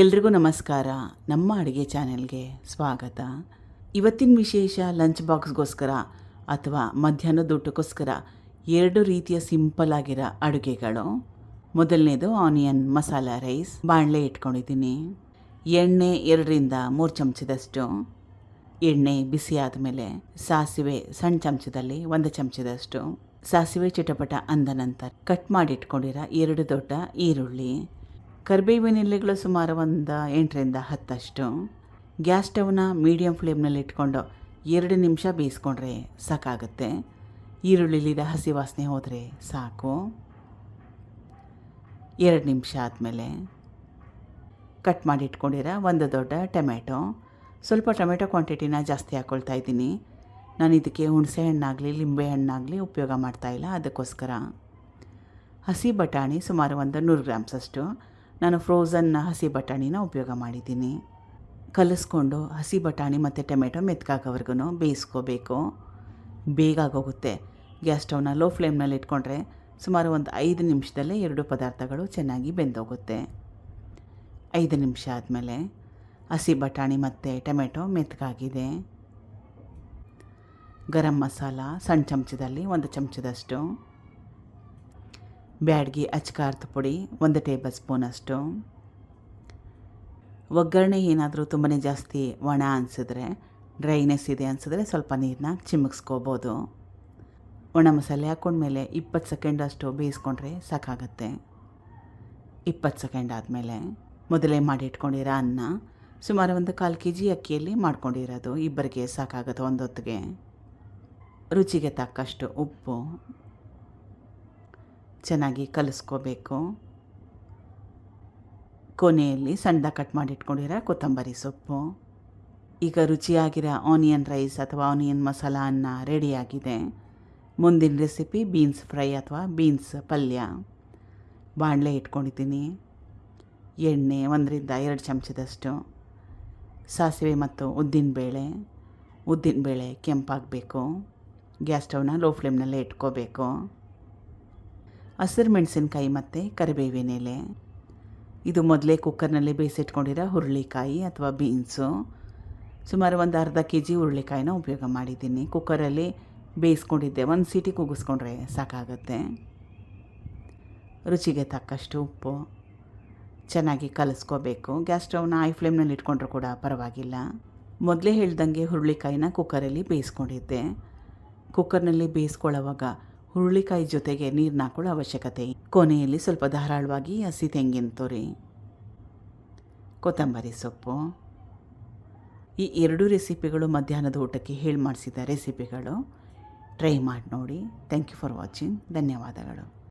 ಎಲ್ರಿಗೂ ನಮಸ್ಕಾರ. ನಮ್ಮ ಅಡುಗೆ ಚಾನೆಲ್ಗೆ ಸ್ವಾಗತ. ಇವತ್ತಿನ ವಿಶೇಷ ಲಂಚ್ ಬಾಕ್ಸ್ಗೋಸ್ಕರ ಅಥವಾ ಮಧ್ಯಾಹ್ನದ ಊಟಕ್ಕೋಸ್ಕರ ಎರಡು ರೀತಿಯ ಸಿಂಪಲ್ ಆಗಿರೋ ಅಡುಗೆಗಳು. ಮೊದಲನೇದು ಆನಿಯನ್ ಮಸಾಲ ರೈಸ್ ಬಾಣಲೆ ಇಟ್ಕೊಂಡಿದ್ದೀನಿ. ಎಣ್ಣೆ ಎರಡರಿಂದ ಮೂರು ಚಮಚದಷ್ಟು. ಎಣ್ಣೆ ಬಿಸಿ ಆದಮೇಲೆ ಸಾಸಿವೆ ಸಣ್ಣ ಚಮಚದಲ್ಲಿ ಒಂದು ಚಮಚದಷ್ಟು. ಸಾಸಿವೆ ಚಿಟಪಟ ಅಂದ ನಂತರ ಕಟ್ ಮಾಡಿ ಇಟ್ಕೊಂಡಿರೋ ಎರಡು ದೊಡ್ಡ ಈರುಳ್ಳಿ. ಕರಿಬೇವಿನ ಎಲೆಗಳು ಸುಮಾರು ಒಂದು ಎಂಟರಿಂದ ಹತ್ತಷ್ಟು. ಗ್ಯಾಸ್ ಸ್ಟವ್ನ ಮೀಡಿಯಮ್ ಫ್ಲೇಮ್ನಲ್ಲಿ ಇಟ್ಕೊಂಡು ಎರಡು ನಿಮಿಷ ಬೇಯಿಸ್ಕೊಂಡ್ರೆ ಸಾಕಾಗುತ್ತೆ. ಈರುಳ್ಳಿಲಿದ ಹಸಿ ವಾಸನೆ ಹೋದರೆ ಸಾಕು. ಎರಡು ನಿಮಿಷ ಆದಮೇಲೆ ಕಟ್ ಮಾಡಿ ಇಟ್ಕೊಂಡಿರೋ ಒಂದು ದೊಡ್ಡ ಟೊಮೆಟೊ ಸ್ವಲ್ಪ ಟೊಮೆಟೊ ಕ್ವಾಂಟಿಟಿನ ಜಾಸ್ತಿ ಹಾಕ್ಕೊಳ್ತಾ ಇದ್ದೀನಿ. ನಾನು ಇದಕ್ಕೆ ಹುಣಸೆ ಹಣ್ಣಾಗಲಿ, ಲಿಂಬೆ ಹಣ್ಣಾಗಲಿ ಉಪಯೋಗ ಮಾಡ್ತಾಯಿಲ್ಲ ಅದಕ್ಕೋಸ್ಕರ. ಹಸಿ ಬಟಾಣಿ ಸುಮಾರು ಒಂದು ನೂರು ಗ್ರಾಮ್ಸಷ್ಟು. ನಾನು ಫ್ರೋಝನ್ ಹಸಿ ಬಟಾಣಿನ ಉಪಯೋಗ ಮಾಡಿದ್ದೀನಿ. ಕಲಿಸ್ಕೊಂಡು ಹಸಿ ಬಟಾಣಿ ಮತ್ತು ಟೊಮೆಟೊ ಮೆತ್ಕಾಕೋವರೆಗೂ ಬೇಯಿಸ್ಕೋಬೇಕು. ಬೇಗ ಆಗೋಗುತ್ತೆ. ಗ್ಯಾಸ್ ಸ್ಟವ್ನ ಲೋ ಫ್ಲೇಮ್ನಲ್ಲಿ ಇಟ್ಕೊಂಡ್ರೆ ಸುಮಾರು ಒಂದು ಐದು ನಿಮಿಷದಲ್ಲೇ ಎರಡು ಪದಾರ್ಥಗಳು ಚೆನ್ನಾಗಿ ಬೆಂದೋಗುತ್ತೆ. ಐದು ನಿಮಿಷ ಆದಮೇಲೆ ಹಸಿ ಬಟಾಣಿ ಮತ್ತು ಟೊಮೆಟೊ ಮೆತ್ಕಾಗಿದೆ ಗರಂ ಮಸಾಲ ಸಣ್ಣ ಚಮಚದಲ್ಲಿ ಒಂದು ಚಮಚದಷ್ಟು. ಬ್ಯಾಡ್ಗಿ ಅಚ್ಕಾರದ ಪುಡಿ, ಒಂದು ಟೇಬಲ್ ಸ್ಪೂನಷ್ಟು ಒಗ್ಗರಣೆ ಏನಾದರೂ ತುಂಬಾ ಜಾಸ್ತಿ ಒಣ ಅನಿಸಿದ್ರೆ, ಡ್ರೈನೆಸ್ ಇದೆ ಅನಿಸಿದ್ರೆ ಸ್ವಲ್ಪ ನೀರನ್ನ ಚಿಮುಕ್ಸ್ಕೋಬೋದು ಒಣ ಮಸಾಲೆ ಹಾಕ್ಕೊಂಡ್ಮೇಲೆ ಇಪ್ಪತ್ತು ಸೆಕೆಂಡ್ ಅಷ್ಟು ಬೇಯಿಸ್ಕೊಂಡ್ರೆ ಸಾಕಾಗತ್ತೆ. ಇಪ್ಪತ್ತು ಸೆಕೆಂಡ್ ಆದಮೇಲೆ ಮೊದಲೇ ಮಾಡಿಟ್ಕೊಂಡಿರೋ ಅನ್ನ ಸುಮಾರು ಒಂದು ಕಾಲು ಕೆ ಜಿ ಅಕ್ಕಿಯಲ್ಲಿ ಮಾಡ್ಕೊಂಡಿರೋದು ಇಬ್ಬರಿಗೆ ಸಾಕಾಗುತ್ತೆ ಒಂದೊತ್ತಿಗೆ. ರುಚಿಗೆ ತಕ್ಕಷ್ಟು ಉಪ್ಪು ಚೆನ್ನಾಗಿ ಕಲಿಸ್ಕೋಬೇಕು. ಕೊನೆಯಲ್ಲಿ ಸಣ್ಣ ಕಟ್ ಮಾಡಿಟ್ಕೊಂಡಿರೋ ಕೊತ್ತಂಬರಿ ಸೊಪ್ಪು. ಈಗ ರುಚಿಯಾಗಿರೋ ಆನಿಯನ್ ರೈಸ್ ಅಥವಾ ಆನಿಯನ್ ಮಸಾಲ ಅನ್ನ ರೆಡಿಯಾಗಿದೆ. ಮುಂದಿನ ರೆಸಿಪಿ ಬೀನ್ಸ್ ಫ್ರೈ ಅಥವಾ ಬೀನ್ಸ್ ಪಲ್ಯ. ಬಾಣಲೆ ಇಟ್ಕೊಂಡಿದ್ದೀನಿ. ಎಣ್ಣೆ ಒಂದರಿಂದ ಎರಡು ಚಮಚದಷ್ಟು. ಸಾಸಿವೆ ಮತ್ತು ಉದ್ದಿನಬೇಳೆ ಉದ್ದಿನಬೇಳೆ ಕೆಂಪಾಗಬೇಕು. ಗ್ಯಾಸ್ ಸ್ಟವ್ನ ಲೋ ಫ್ಲೇಮ್ನಲ್ಲೇ ಇಟ್ಕೋಬೇಕು. ಹಸಿರು ಮೆಣಸಿನ್ಕಾಯಿ ಮತ್ತು ಕರಿಬೇವಿನ ಎಲೆ. ಇದು ಮೊದಲೇ ಕುಕ್ಕರ್ನಲ್ಲಿ ಬೇಯಿಸಿಟ್ಕೊಂಡಿರೋ ಹುರುಳಿಕಾಯಿ ಅಥವಾ ಬೀನ್ಸು. ಸುಮಾರು ಒಂದು ಅರ್ಧ ಕೆ ಜಿ ಹುರುಳಿಕಾಯಿನ ಉಪಯೋಗ ಮಾಡಿದ್ದೀನಿ. ಕುಕ್ಕರಲ್ಲಿ ಬೇಯಿಸ್ಕೊಂಡಿದ್ದೆ. ಒಂದು ಸೀಟಿ ಕೂಗಿಸ್ಕೊಂಡ್ರೆ ಸಾಕಾಗುತ್ತೆ. ರುಚಿಗೆ ತಕ್ಕಷ್ಟು ಉಪ್ಪು. ಚೆನ್ನಾಗಿ ಕಲಿಸ್ಕೋಬೇಕು. ಗ್ಯಾಸ್ ಸ್ಟವ್ನ ಐ ಫ್ಲೇಮ್ನಲ್ಲಿ ಇಟ್ಕೊಂಡ್ರೂ ಕೂಡ ಪರವಾಗಿಲ್ಲ. ಮೊದಲೇ ಹೇಳ್ದಂಗೆ ಹುರುಳಿಕಾಯಿನ ಕುಕ್ಕರಲ್ಲಿ ಬೇಯಿಸ್ಕೊಂಡಿದ್ದೆ. ಕುಕ್ಕರ್ನಲ್ಲಿ ಬೇಯಿಸ್ಕೊಳ್ಳೋವಾಗ ಹುರುಳಿಕಾಯಿ ಜೊತೆಗೆ ನೀರನ್ನ ಹಾಕೊಳ್ಳೋ ಅವಶ್ಯಕತೆ. ಕೊನೆಯಲ್ಲಿ ಸ್ವಲ್ಪ ಧಾರಾಳವಾಗಿ ಹಸಿ ತೆಂಗಿನ ತುರಿ. ಕೊತ್ತಂಬರಿ ಸೊಪ್ಪು. ಈ ಎರಡೂ ರೆಸಿಪಿಗಳು ಮಧ್ಯಾಹ್ನದ ಊಟಕ್ಕೆ ಹೇಳಿ ಮಾಡಿಸಿದ ರೆಸಿಪಿಗಳು. ಟ್ರೈ ಮಾಡಿ ನೋಡಿ. Thank you for watching. ಧನ್ಯವಾದಗಳು.